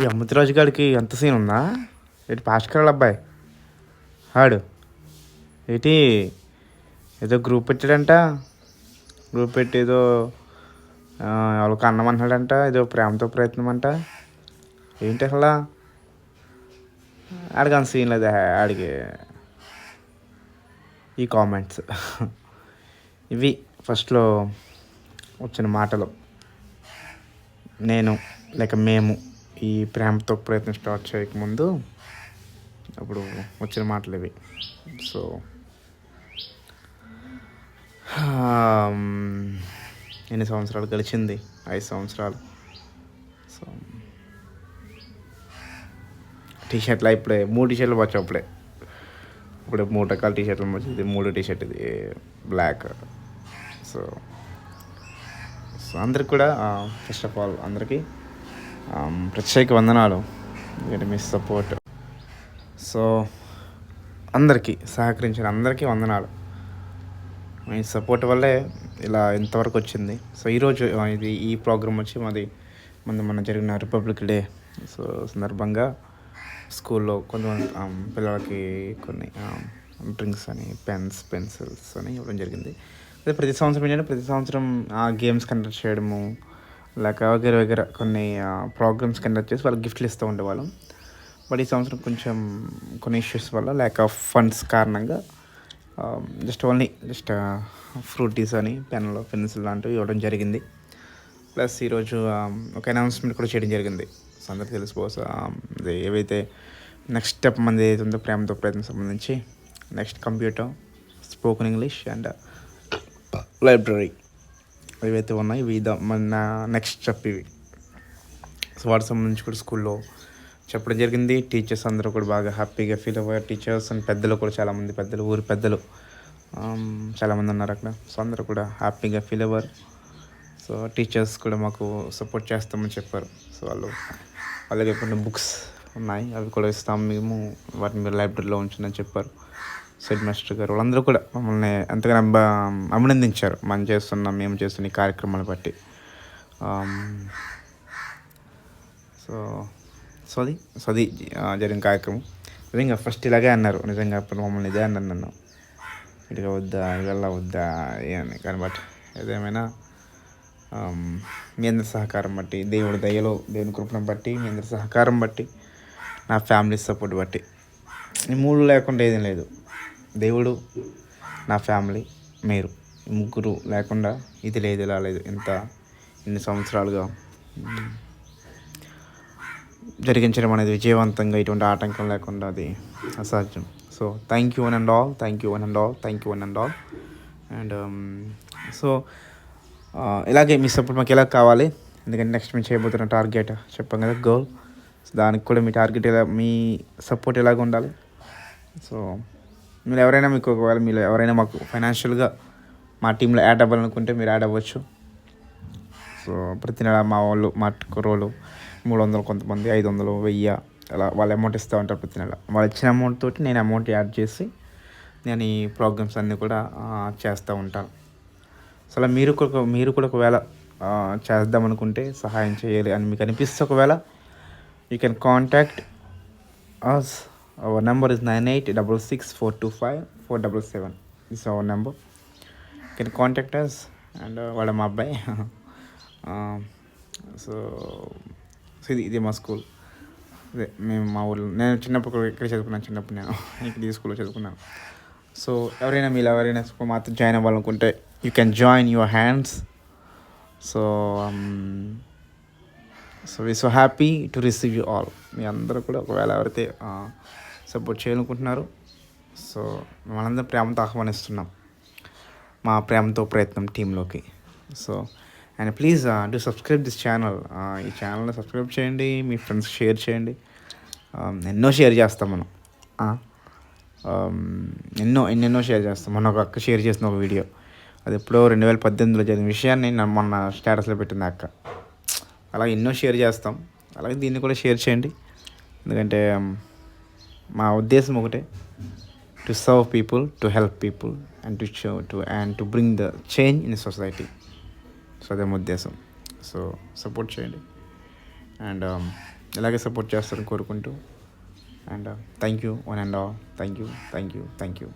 ఈ అమ్మతిరాజు గారికి ఎంత సీన్ ఉందా? ఏంటి పాస్కర్ అబ్బాయి? ఆడు. ఏంటి? ఏదో గ్రూప్ పెట్టాడంట. గ్రూప్ పెట్టి ఏదో వాళ్ళకి ఎవరికి అన్నం అంటున్నాడంట. ఏదో ప్రేమతో ప్రయత్నం అంట ఏంటి అసలు? ఆడికి అంత సీన్ లేదు? ఆడికి ఈ కామెంట్స్. ఇవి ఫస్ట్లో వచ్చిన మాటలు. నేను లేక మేము. ఈ ప్రేమతో ప్రయత్నం స్టార్ట్ చేయకముందు అప్పుడు వచ్చిన మాటలు ఇవి. సో ఎన్ని సంవత్సరాలు గడిచింది? ఐదు సంవత్సరాలు. సో టీ షర్ట్లు ఇప్పుడే మూడు టీ షర్ట్లు వచ్చాయి అప్పుడే. ఇప్పుడు మూడు రకాల టీ షర్ట్లు వచ్చింది. మూడు టీ షర్ట్ ఇది బ్లాక్. సో సో అందరికి కూడా ఫస్ట్ ఆఫ్ ఆల్ అందరికీ Um, ప్రత్యేక వందనాలు. మీ సపోర్ట్ సో అందరికీ సహకరించిన అందరికీ వందనాలు. మీ సపోర్ట్ వల్లే ఇలా ఇంతవరకు వచ్చింది. సో ఈరోజు ఇది ఈ ప్రోగ్రామ్ వచ్చి మాది మన మన జరిగిన రిపబ్లిక్ డే సో సందర్భంగా స్కూల్లో కొంతమంది um, పిల్లలకి కొన్ని um, డ్రింక్స్ అని పెన్స్ పెన్సిల్స్ అని ఇవ్వడం జరిగింది. అదే ప్రతి సంవత్సరం ఏంటంటే ప్రతి సంవత్సరం ఆ గేమ్స్ కండక్ట్ చేయడము లేక వగేర వగేర కొన్ని ప్రోగ్రామ్స్ కండక్ట్ చేసి వాళ్ళకి గిఫ్ట్లు ఇస్తూ ఉండేవాళ్ళం. బట్ ఈ సంవత్సరం కొంచెం కొన్ని ఇష్యూస్ వల్ల ల్యాక్ ఆఫ్ ఫండ్స్ కారణంగా జస్ట్ ఓన్లీ జస్ట్ ఫ్రూటీస్ అని పెన్లు పెన్సిల్ లాంటివి ఇవ్వడం జరిగింది. ప్లస్ ఈరోజు ఒక అనౌన్స్మెంట్ కూడా చేయడం జరిగింది. సో అందరికీ ఏవైతే నెక్స్ట్ స్టెప్ మంది ఏదైతే ఉందో ప్రేమతో ప్రయత్నం సంబంధించి next computer spoken English and library ఏవైతే ఉన్నాయి ఇవి మన నెక్స్ట్ స్టెప్ ఇవి. సో వాటికి సంబంధించి కూడా స్కూల్లో చెప్పడం జరిగింది. టీచర్స్ అందరూ కూడా బాగా హ్యాపీగా ఫీల్ అయ్యారు. టీచర్స్ అండ్ పెద్దలు కూడా చాలామంది పెద్దలు ఊరి పెద్దలు um, చాలామంది ఉన్నారు అక్కడ. సో అందరూ కూడా హ్యాపీగా ఫీల్ అయ్యారు. సో టీచర్స్ కూడా మాకు సపోర్ట్ చేస్తామని చెప్పారు. సో వాళ్ళు అలాగే కొన్ని బుక్స్ ఉన్నాయి. అవి కూడా ఇస్తాం మేము. వాటిని మీరు లైబ్రరీలో ఉంచండి చెప్పారు. సెడ్ మాస్టర్ గారు. వాళ్ళందరూ కూడా మమ్మల్ని ఎంతగానో అభినందించారు. మనం చేస్తున్న మేము చేస్తున్న ఈ కార్యక్రమాన్ని బట్టి. సో సో అది సో అది జరిగిన కార్యక్రమం. నిజంగా ఫస్ట్ ఇలాగే అన్నారు. నిజంగా అప్పుడు మమ్మల్ని ఇదే అన్నారు నన్ను. ఇటుగా వద్దా ఇవల్ల వద్దా ఏ అని. కానీ బట్ ఏదేమైనా um, మీ అందరి సహకారం బట్టి దేవుడి దయలో దేవుని కృపను బట్టి మీ అందరి సహకారం బట్టి నా ఫ్యామిలీ సపోర్ట్ బట్టి. ఈ మూడు లేకుండా ఏదీ లేదు. దేవుడు నా ఫ్యామిలీ మీరు ముగ్గురు లేకుండా ఇది లేదు ఇలా లేదు ఇంత ఇన్ని సంవత్సరాలుగా జరిగించడం అనేది విజయవంతంగా ఇటువంటి ఆటంకం లేకుండా అది అసాధ్యం. So thank you one and all thank you one and all thank you one and all and so ఇలాగే మీ సపోర్ట్ మాకు ఎలా కావాలి? ఎందుకంటే నెక్స్ట్ మేము చేయబోతున్న టార్గెట్ చెప్పాం కదా గోల్ దానికి కూడా మీ టార్గెట్ ఎలా మీ సపోర్ట్ ఎలాగ ఉండాలి? సో మీరు ఎవరైనా మీకు ఒకవేళ మీరు ఎవరైనా మాకు ఫైనాన్షియల్గా మా టీంలో యాడ్ అవ్వాలనుకుంటే మీరు యాడ్ అవ్వచ్చు. సో ప్రతి నెల మా వాళ్ళు మా కుర్రోళ్ళు మూడు వందలు కొంతమంది ఐదు వందలు వెయ్యి అలా వాళ్ళు అమౌంట్ ఇస్తూ ఉంటారు ప్రతి నెల. వాళ్ళు ఇచ్చిన అమౌంట్ తోటి నేను అమౌంట్ యాడ్ చేసి నేను ఈ ప్రోగ్రామ్స్ అన్నీ కూడా చేస్తూ ఉంటాను. సో అలా మీరు కూడా మీరు కూడా ఒకవేళ చేద్దాం అనుకుంటే సహాయం చేయాలి అని మీకు అనిపిస్తే ఒకవేళ you can contact us our number is nine eight double six four two five four double seven is our number can contact and వాడ మా అబ్బాయి. Um, సో సో ఇది ఇది మా స్కూల్ అదే మేము మా ఊళ్ళో నేను చిన్నప్పుడు ఇక్కడ చదువుకున్నాను చిన్నప్పుడు నేను. ఇక్కడ ఈ స్కూల్లో చదువుకున్నాను. సో ఎవరైనా మీరు ఎవరైనా స్కూల్ మాత్రం జాయిన్ అవ్వాలనుకుంటే you can join your hands so so we so happy to receive you all మీ అందరూ కూడా ఒకవేళ ఎవరైతే uh, సపోర్ట్ చేయాలనుకుంటున్నారు. సో మనందరం ప్రేమతో ఆహ్వానిస్తున్నాం. మా ప్రేమతో ప్రయత్నం టీంలోకి. So and please do subscribe this channel ఈ ఛానల్ని సబ్స్క్రైబ్ చేయండి మీ ఫ్రెండ్స్ షేర్ చేయండి. Um, ఎన్నో షేర్ చేస్తాం మనం. Uh, um, ఎన్నో ఎన్నెన్నో షేర్ చేస్తాం. మొన్న ఒక అక్క షేర్ చేసిన ఒక వీడియో అది ఎప్పుడో రెండు వేల పద్దెనిమిదిలో జరిగిన విషయాన్ని నేను మొన్న స్టేటస్లో పెట్టింది అక్క. అలాగే ఎన్నో షేర్ చేస్తాం. అలాగే దీన్ని కూడా షేర్ చేయండి. ఎందుకంటే um, మా ఉద్దేశం ఒకటే. To serve people to help people and to show to and to bring the change in society so అదే మా ఉద్దేశం. సో సపోర్ట్ చేయండి. అండ్ ఇలాగే సపోర్ట్ చేస్తారని కోరుకుంటూ. And thank you one and all thank you thank you thank you